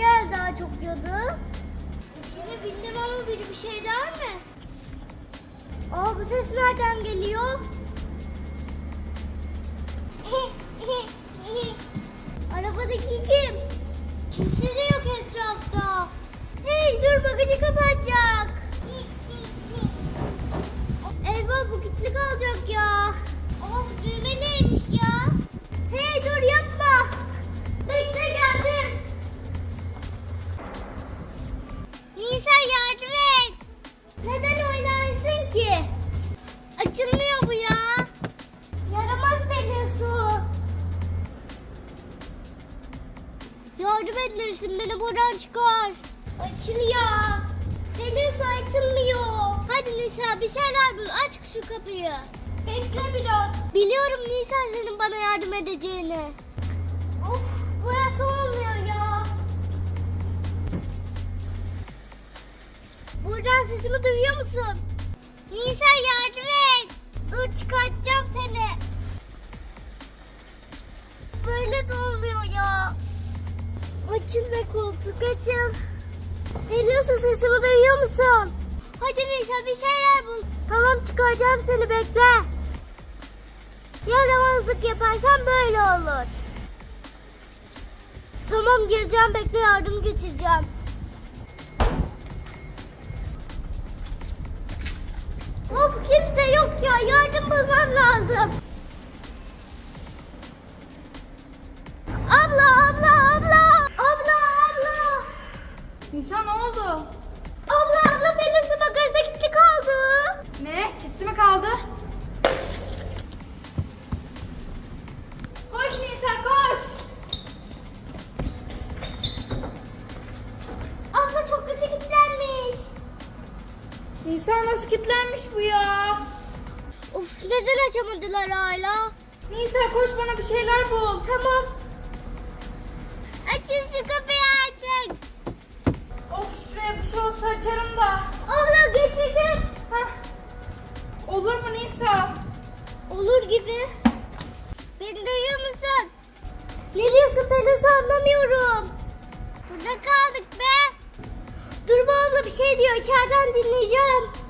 hangi daha çok diyordu? İçine bindim ama biri bir şey der mi? Aa bu ses nereden geliyor? Arabadaki kim? Kimse de yok etrafta. Hey dur bagajı kapatacak. Eyvah bu kilitli kalacak ya. Ama bu düğme neymiş ya? Hey dur yapma. Ki? Açılmıyor bu ya. Yaramaz beni su. Yardım etmesin beni buradan çıkar. Açılıyor. Pelin su açılmıyor. Hadi Nisa bir şeyler bul aç şu kapıyı. Bekle biraz. Biliyorum Nisa senin bana yardım edeceğini. Of burası olmuyor ya. Buradan sesimi duyuyor musun? Nisa yardım et. Dur çıkartacağım seni. Böyle de olmuyor ya. Açın ve koltuk açın. Geliyorsun sesimi duyuyor musun? Hadi Nisa bir şeyler bul. Tamam çıkaracağım seni bekle. Yaramazlık yaparsan böyle olur. Tamam gireceğim bekle yardım getireceğim. Ya yardım bulmam lazım. Abla abla abla. Abla abla. Nisa ne oldu? Abla abla Pelin su bagajda kilitli kaldı. Ne? Gitti mi kaldı? Koş Nisa koş. Abla çok kötü kilitlenmiş. Nisa nasıl kilitlenmiş bu ya? Of neden açamadılar hala? Nisa koş bana bir şeyler bul. Tamam. Açın şu kapıyı artık. Of şuraya bir şey olsa açarım da. Abla getirdim. Hah. Olur mu Nisa? Olur gibi. Beni duyuyor musun? Ne diyorsun Pelin Su anlamıyorum. Burada kaldık be. Dur bu abla bir şey diyor içeriden dinleyeceğim.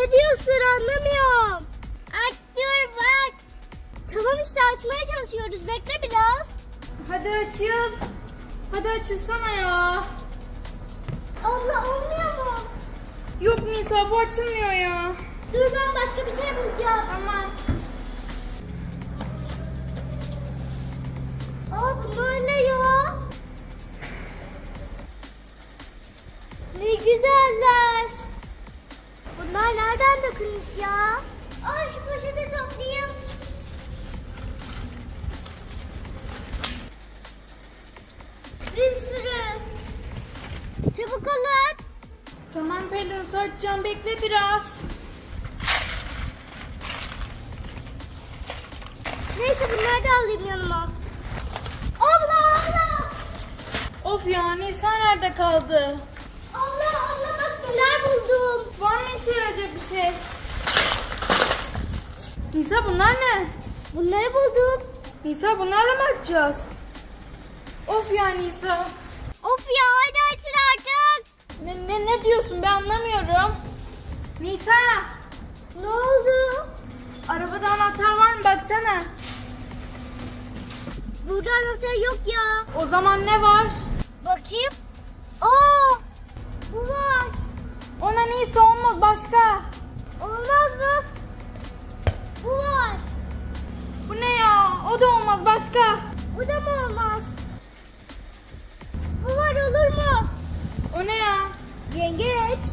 Ne diyorsun anlamıyorum. Aç dur bak. Tamam işte açmaya çalışıyoruz bekle biraz. Hadi açıl. Hadi açılsana ya. Abla olmuyor mu? Yok Nisa bu açılmıyor ya. Dur ben başka bir şey bulacağım. Tamam. Aa bunlar ne ya? Ne güzeller. Bunlar nereden dökülmüş ya? Aa şu poşeti toplayayım. Bir sürü. Çabuk olun. Tamam Pelin su açacağım bekle biraz. Neyse bunları da alayım yanıma. Abla abla. Of ya Nisa nerede kaldı? Abla abla bak neler buldum. Var mı işe yarayacak bir şey? Nisa bunlar ne? Bunları buldum. Nisa bunlarla mı açacağız? Of ya Nisa. Of ya hadi açın artık. Ne, ne, ne diyorsun ben anlamıyorum. Nisa Ne oldu? arabada anahtar var mı baksana. Burada anahtar yok ya. O zaman ne var? Bakayım. Ona Nisa olmaz başka. Olmaz mı? Bu var. Bu ne ya? O da olmaz başka. Bu da mı olmaz? Bu var olur mu? O ne ya? Yengeç.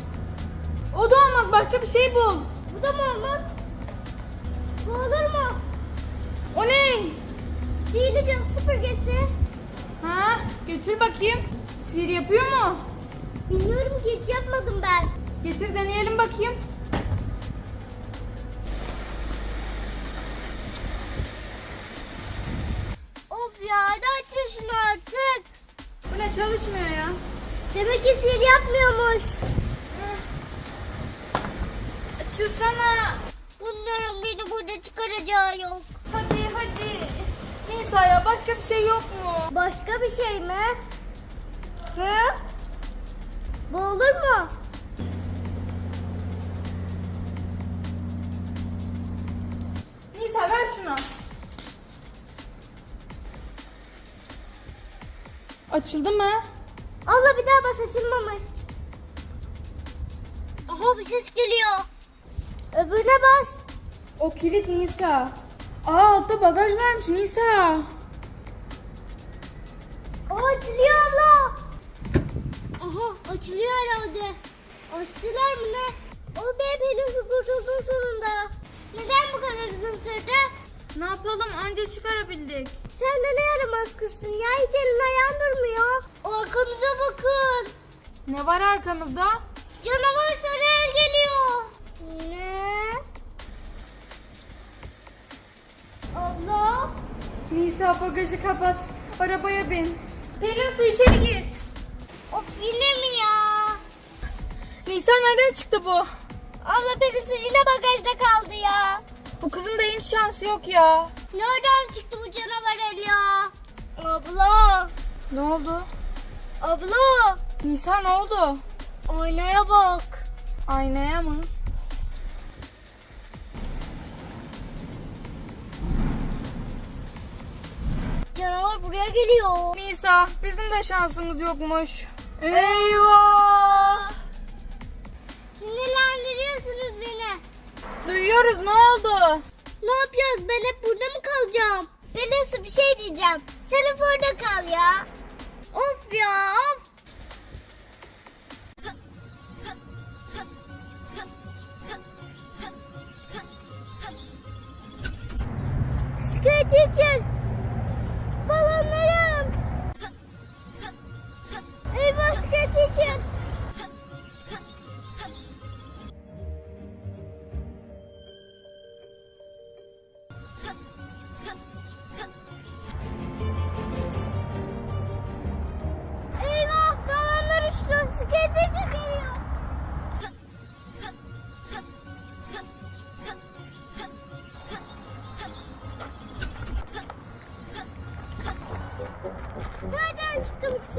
O da olmaz başka bir şey bul. Bu da mı olmaz? Bu olur mu? O ne? Sihirli cadı süpürgesi. Ha? Götür bakayım. Sihir yapıyor mu? Bilmiyorum ki hiç yapmadım ben. Getir deneyelim bakayım. Of ya açın şunu artık. Bu ne çalışmıyor ya? Demek ki sihir yapmıyormuş. Açılsana. Bunların beni burada çıkaracağı yok. Hadi hadi. Nisa ya başka bir şey yok mu? Başka bir şey mi? Hı? Bu olur mu? Açıldı mı? Allah bir daha bas açılmamış. Aha bir ses geliyor. Öbürüne bas. O kilit Nisa. Aa altta bagaj varmış Nisa. O açılıyor abla. Aha açılıyor herhalde. Açtılar mı ne? O be Pelinsu kurtuldun sonunda. Neden bu kadar uzun sürdü? Ne yapalım anca çıkarabildik. Sen de ne yaramaz kızsın ya hiç elin ayağın durmuyor. Arkanıza bakın. Ne var arkamızda? Canavar sarı el geliyor. Ne? Abla. Nisa bagajı kapat. Arabaya bin. Pelin su içeri gir. Of yine mi ya? Nisa nereden çıktı bu? Abla Pelinsu yine bagajda kaldı ya. Bu kızın da hiç şansı yok ya. Nereden çıktı ya? Abla. Ne oldu? Abla. Nisa ne oldu? Aynaya bak. Aynaya mı? Canavar buraya geliyor. Nisa bizim de şansımız yokmuş. Eyvah! Sinirlendiriyorsunuz beni. Duyuyoruz ne oldu? Ne yapacağız? Ben hep burada mı kalacağım?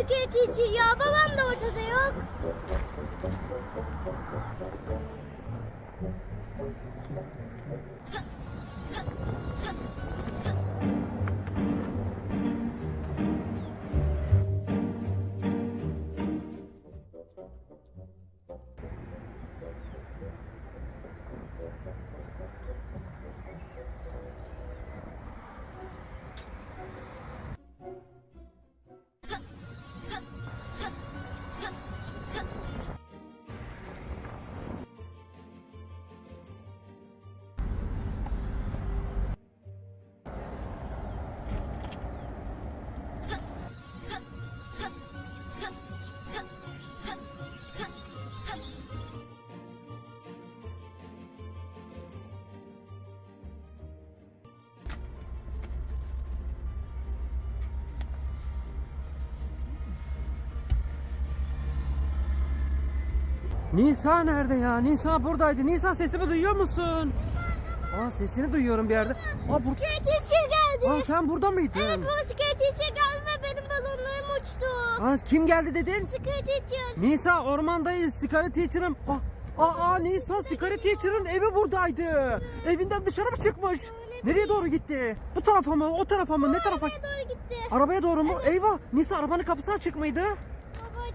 Skirt için ya? Babam da ortada yok. Nisa nerede ya? Nisa buradaydı. Nisa sesimi duyuyor musun? Aa sesini duyuyorum bir yerde. Aa, bur için geldi. Aa sen burada mıydın? Evet skirt için geldi ve benim balonlarım uçtu. Aa, kim geldi dedin? İçin. Nisa ormandayız. Sigara teacher'ım. Aa, aa, aa Nisa sigara teacher'ın evi buradaydı. Evinden dışarı mı çıkmış? Nereye doğru gitti? Bu tarafa mı? O tarafa mı? Ne tarafa? Nereye doğru gitti? Arabaya doğru mu? Eyvah! Nisa arabanın kapısı açık mıydı?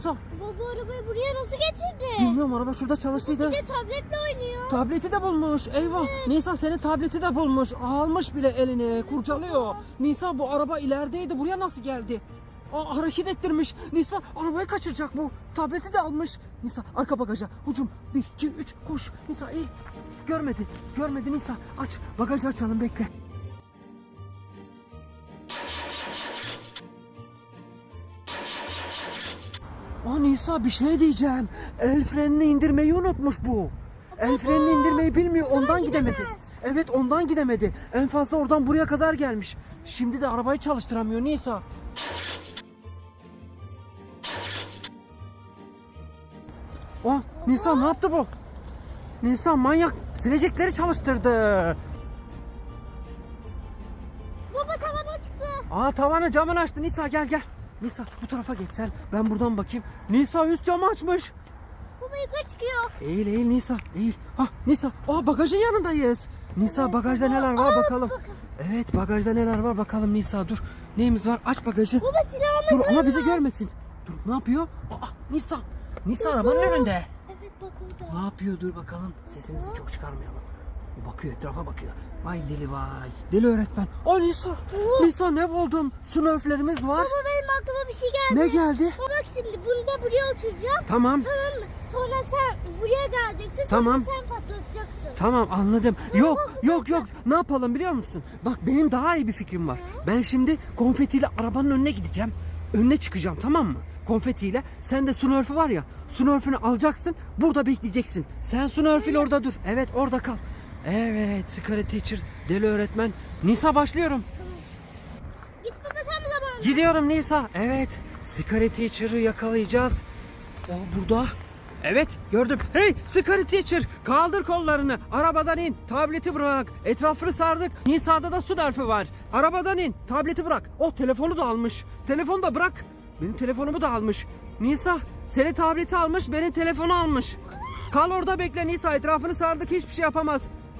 Nisa Baba arabayı buraya nasıl getirdi? bilmiyorum araba şurada çalıştıydı. Bir de tabletle oynuyor. Tableti de bulmuş. Eyvah. Nisa senin tableti de bulmuş. Almış bile eline. Kurcalıyor. Nisa bu araba ilerideydi. Buraya nasıl geldi? Aa, hareket ettirmiş. Nisa arabayı kaçıracak bu. Tableti de almış. Nisa arka bagaja. Hucum. 1, 2, 3 koş. Nisa eğil. Görmedi. Görmedi Nisa. Aç. Bagajı açalım bekle. Aa Nisa bir şey diyeceğim. El frenini indirmeyi unutmuş bu. El frenini indirmeyi bilmiyor ondan gidemedi. Evet ondan gidemedi. En fazla oradan buraya kadar gelmiş. Şimdi de arabayı çalıştıramıyor Nisa. Aa Nisa ne yaptı bu? Nisa manyak silecekleri çalıştırdı. Baba tavana çıktı. Aa tavanı camını açtı Nisa gel gel. Nisa bu tarafa geç sen. Ben buradan bakayım. Nisa üst camı açmış. Baba yukarı çıkıyor. Eğil eğil Nisa eğil. Ha Nisa aa bagajın yanındayız. Nisa bagajda neler var bakalım. Evet bagajda neler var bakalım Nisa dur. Neyimiz var aç bagajı. Baba silahını Dur ama bizi görmesin. Dur ne yapıyor? Aa Nisa. Nisa arabanın önünde. Evet bak orada. Ne yapıyor dur bakalım. Sesimizi çok çıkarmayalım. Bakıyor etrafa bakıyor. Vay deli vay. Deli öğretmen. Aa Nisa. Nisa ne buldun? Smurflerimiz var. Baba benim aklıma bir şey geldi. Ne geldi? Baba bak şimdi bunda buraya oturacağım. Tamam. Tamam mı? Sonra sen buraya geleceksin. Tamam. Sonra sen patlatacaksın. Tamam anladım. Yok yok yok. Ne yapalım biliyor musun? Bak benim daha iyi bir fikrim var. Ben şimdi konfetiyle arabanın önüne gideceğim. Önüne çıkacağım tamam mı? Konfetiyle. Sen de Smurf'ü var ya. Smurf'ünü alacaksın. Burada bekleyeceksin. Sen Smurf'üyle orada dur. Evet orada kal. Evet Secret Teacher. Deli öğretmen. Nisa başlıyorum. Git baba sen bu zaman. Gidiyorum Nisa. Evet. Secret Teacher'ı yakalayacağız. O burada. Evet gördüm. Hey Secret Teacher kaldır kollarını. Arabadan in. Tableti bırak. Etrafını sardık. Nisa'da da su derfi var. Arabadan in. Tableti bırak. Oh telefonu da almış. Telefonu da bırak. Benim telefonumu da almış. Nisa senin tableti almış benim telefonu almış. Kal orada bekle Nisa etrafını sardık hiçbir şey yapamaz.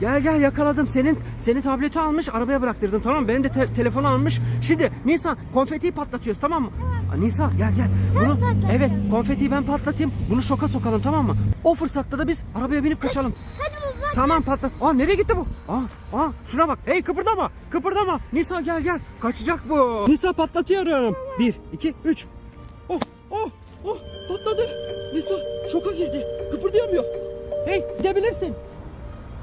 Gel gel yakaladım. Senin senin tableti almış arabaya bıraktırdım tamam mı? Benim de te- telefonu almış. Şimdi Nisa konfetiyi patlatıyoruz tamam mı? Aa, Nisa gel gel. Bunu evet konfetiyi ben patlatayım. Bunu şoka sokalım tamam mı? O fırsatta da biz arabaya binip kaçalım. Hadi baba. Tamam patlat. Aa nereye gitti bu? Aa, aa şuna bak. Hey kıpırdama. Kıpırdama. Nisa gel gel. Kaçacak bu. Nisa patlatıyorum. Bir, iki, üç. Oh, oh, oh patladı. Nisa şoka girdi. Kıpırdayamıyor. Hey gidebilirsin.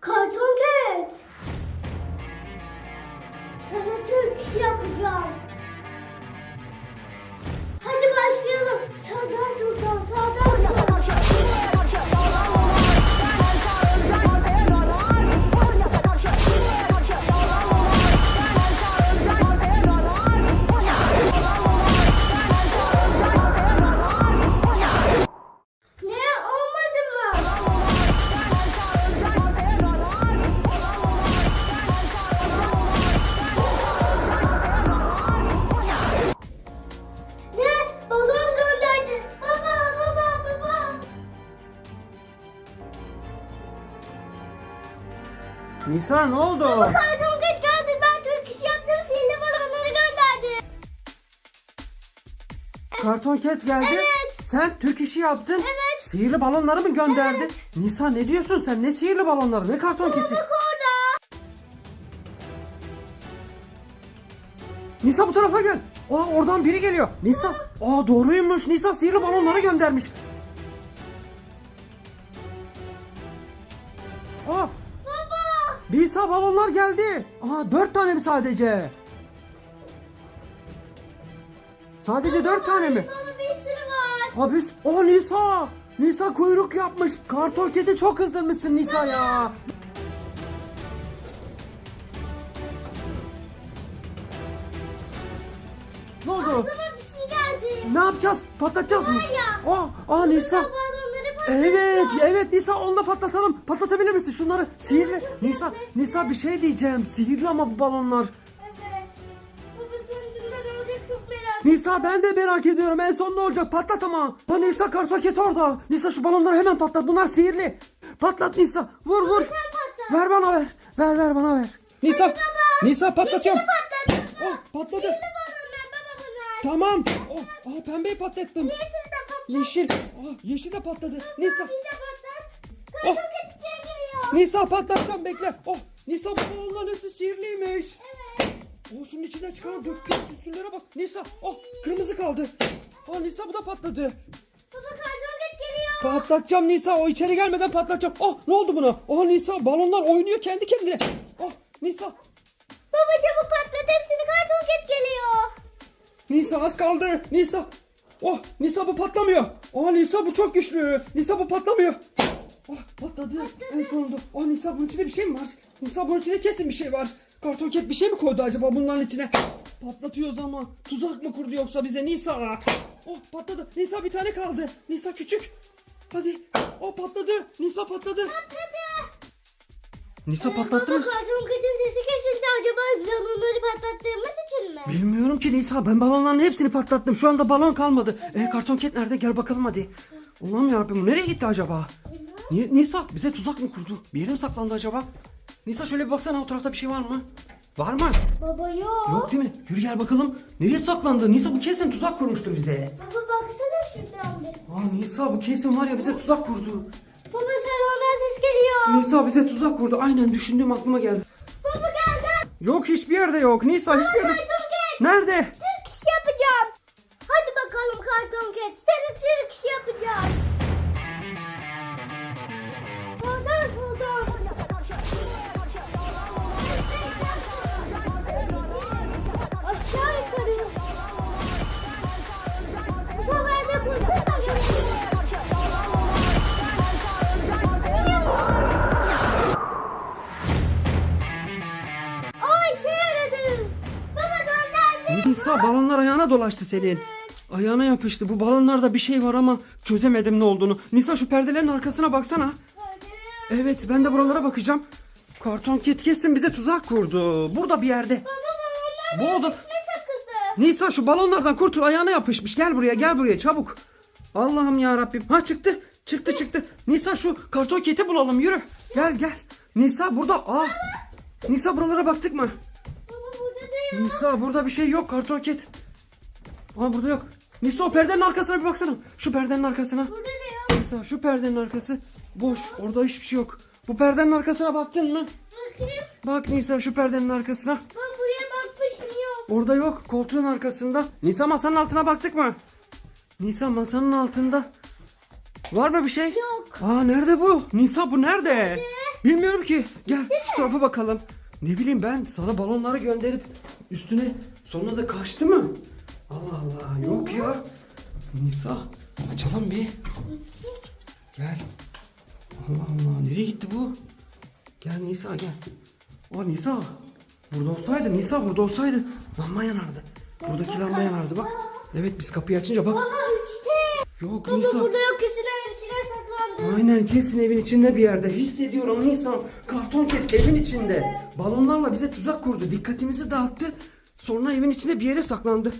Karton ket. Sana Türk işi yapacağım. Hadi başlayalım. Sağdan soldan sağdan soldan. Karton ket geldi. Evet. Sen Türk işi yaptın. Evet. Sihirli balonları mı gönderdi? Nisa ne diyorsun sen? Ne sihirli balonları? Ne karton keti? Bak orada. Nisa bu tarafa gel. Aa oradan biri geliyor. Nisa. Aa doğruymuş. Nisa sihirli balonları göndermiş. Aa Baba. Nisa balonlar geldi. Aa dört tane mi sadece? Sadece dört tane mi? Baba Aa biz... Aa Nisa. Nisa kuyruk yapmış. Karton kedi çok kızdırmışsın Nisa ya. Ne oldu? Bir şey geldi. Ne yapacağız? Patlatacağız mı? Var ya. Aa, aa Nisa. Balonları patlatacağız. Evet, evet Nisa onu da patlatalım. Patlatabilir misin şunları? Sihirli. Nisa, Nisa bir şey diyeceğim. Sihirli ama bu balonlar. Nisa ben de merak ediyorum. En son ne olacak? Patlat ama. Ha Nisa kartoket orada. Nisa şu balonları hemen patlat. Bunlar sihirli. Patlat Nisa. Vur vur. Ver bana ver. Ver ver bana ver. Nisa. Nisa patlatıyorum. Patlat. Oh patladı. Baba. Tamam. Oh, aa, pembeyi patlattım. Yeşil de patlat. Yeşil. Aa, yeşil de patladı. Nisa. De patlat. Oh. Nisa patlatacağım bekle. Oh Nisa bu balonların hepsi sihirliymiş. Oh içinden çıkan döktüğüm püsküllere bak. Nisa oh kırmızı kaldı. Aa Nisa bu da patladı. Baba karton ket geliyor. Patlatacağım Nisa o içeri gelmeden patlatacağım. Oh ne oldu buna? Oh Nisa balonlar oynuyor kendi kendine. Oh Nisa. Baba çabuk patlat hepsini karton ket geliyor. Nisa az kaldı. Nisa. Oh Nisa bu patlamıyor. Oh Nisa bu çok güçlü. Nisa bu patlamıyor. Oh patladı. En sonunda. Oh Nisa bunun içinde bir şey mi var? Nisa bunun içinde kesin bir şey var. Karton ket bir şey mi koydu acaba bunların içine? Patlatıyoruz ama. Tuzak mı kurdu yoksa bize Nisa? Oh patladı. Nisa bir tane kaldı. Nisa küçük. Hadi. Oh patladı. Nisa patladı. Patladı. Nisa patlattı mı? Karton ketin sesi kesildi acaba balonları patlattığımız için mi? Bilmiyorum ki Nisa ben balonların hepsini patlattım. Şu anda balon kalmadı. E, karton ket nerede? Gel bakalım hadi. Allah'ım yarabbim nereye gitti acaba? Ni- Nisa bize tuzak mı kurdu? Bir yere mi saklandı acaba? Nisa şöyle bir baksana o tarafta bir şey var mı? Var mı? Baba yok. Yok değil mi? Yürü gel bakalım. Nereye saklandı? Nisa bu kesin tuzak kurmuştur bize. Baba baksana şuradan bir. Aa Nisa bu kesin var ya bize tuzak kurdu. Baba salondan ses geliyor. Nisa bize tuzak kurdu. Aynen düşündüğüm aklıma geldi. Baba geldi. Yok hiçbir yerde yok. Nisa hiçbir yerde. Nerede? Ayağına dolaştı senin. Ayağına yapıştı. Bu balonlarda bir şey var ama çözemedim ne olduğunu. Nisa şu perdelerin arkasına baksana. Evet ben de buralara bakacağım. Karton kit kesin bize tuzak kurdu. Burada bir yerde. Baba Bu balonlar oda... ne takıldı? Nisa şu balonlardan kurtul ayağına yapışmış. Gel buraya gel buraya çabuk. Allah'ım ya Rabbim. Ha çıktı. Çıktı çıktı. Nisa şu karton kiti bulalım yürü. Gel gel. Nisa burada. Aa. Nisa buralara baktık mı? Baba burada da yok. Nisa burada bir şey yok karton kit. Aa burada yok. Nisa o perdenin arkasına bir baksana. Şu perdenin arkasına. Burada da yok. Nisa şu perdenin arkası. Boş. Orada hiçbir şey yok. Bu perdenin arkasına baktın mı? Bakayım. Bak Nisa şu perdenin arkasına. Baba buraya bakmışım yok. Orada yok. Koltuğun arkasında. Nisa masanın altına baktık mı? Nisa masanın altında. Var mı bir şey? Yok. Aa nerede bu? Nisa bu nerede? Bilmiyorum ki. Gel şu tarafa bakalım. Ne bileyim ben sana balonları gönderip üstüne sonra da kaçtı mı? Allah Allah yok ya. Nisa açalım bir. Gel. Allah Allah nereye gitti bu? Gel Nisa gel. O Nisa. Burada olsaydı Nisa burada olsaydı lamba yanardı. Buradaki lamba yanardı bak. Evet biz kapıyı açınca bak. Baba üçte. Yok Baba Nisa. burada yok kesin evin içine saklandı. Aynen kesin evin içinde bir yerde. Hissediyorum Nisan. Karton ket evin içinde. Balonlarla bize tuzak kurdu. Dikkatimizi dağıttı. Sonra evin içinde bir yere saklandı.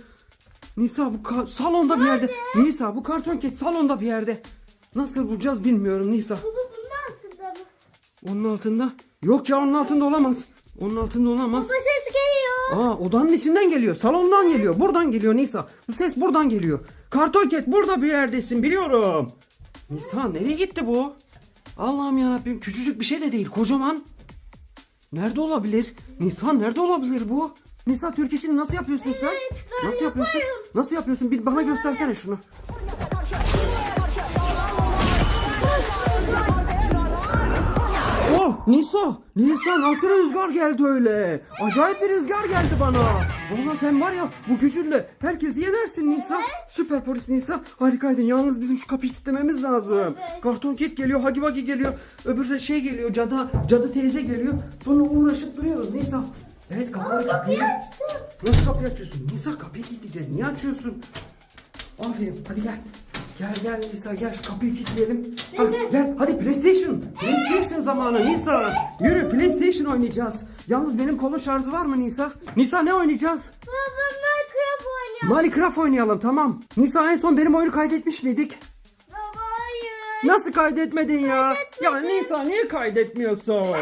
Nisa bu ka- salonda bir yerde. Nisa bu karton ket salonda bir yerde. Nasıl bulacağız bilmiyorum Nisa. Baba bunun altında mı? Onun altında. Yok ya onun altında olamaz. Onun altında olamaz. Baba ses geliyor. Aa odanın içinden geliyor. Salondan geliyor. Buradan geliyor Nisa. Bu ses buradan geliyor. Kartonket burada bir yerdesin biliyorum. Nisa nereye gitti bu? Allah'ım yarabbim küçücük bir şey de değil kocaman. Nerede olabilir? Nisa nerede olabilir bu? Nisa Türk işini nasıl yapıyorsun sen? Nasıl yapıyorsun? Nasıl yapıyorsun? Bir bana göstersene şunu. Oh Nisa, Nisa nasıl rüzgar geldi öyle? Acayip bir rüzgar geldi bana. Valla sen var ya bu gücünle herkesi yenersin Nisa. Süper polis Nisa. Harikaydın. Yalnız bizim şu kapıyı kilitlememiz lazım. Karton kit geliyor, Hagi Vagi geliyor. Öbür de şey geliyor, cadı, cadı teyze geliyor. Sonra uğraşıp duruyoruz Nisa. Evet kapıları kilitleyelim. Nasıl kapıyı açıyorsun? Nisa kapıyı kilitleyeceğiz. Niye açıyorsun? Aferin hadi gel. Gel gel Nisa gel şu kapıyı kilitleyelim. Ha, gel hadi PlayStation. PlayStation zamanı Nisa. Yürü PlayStation oynayacağız. Yalnız benim kolun şarjı var mı Nisa? Nisa ne oynayacağız? Baba Minecraft oynuyor. Minecraft oynayalım tamam. Nisa en son benim oyunu kaydetmiş miydik? Baba hayır. Nasıl kaydetmedin ya? Ya Nisa niye kaydetmiyorsun?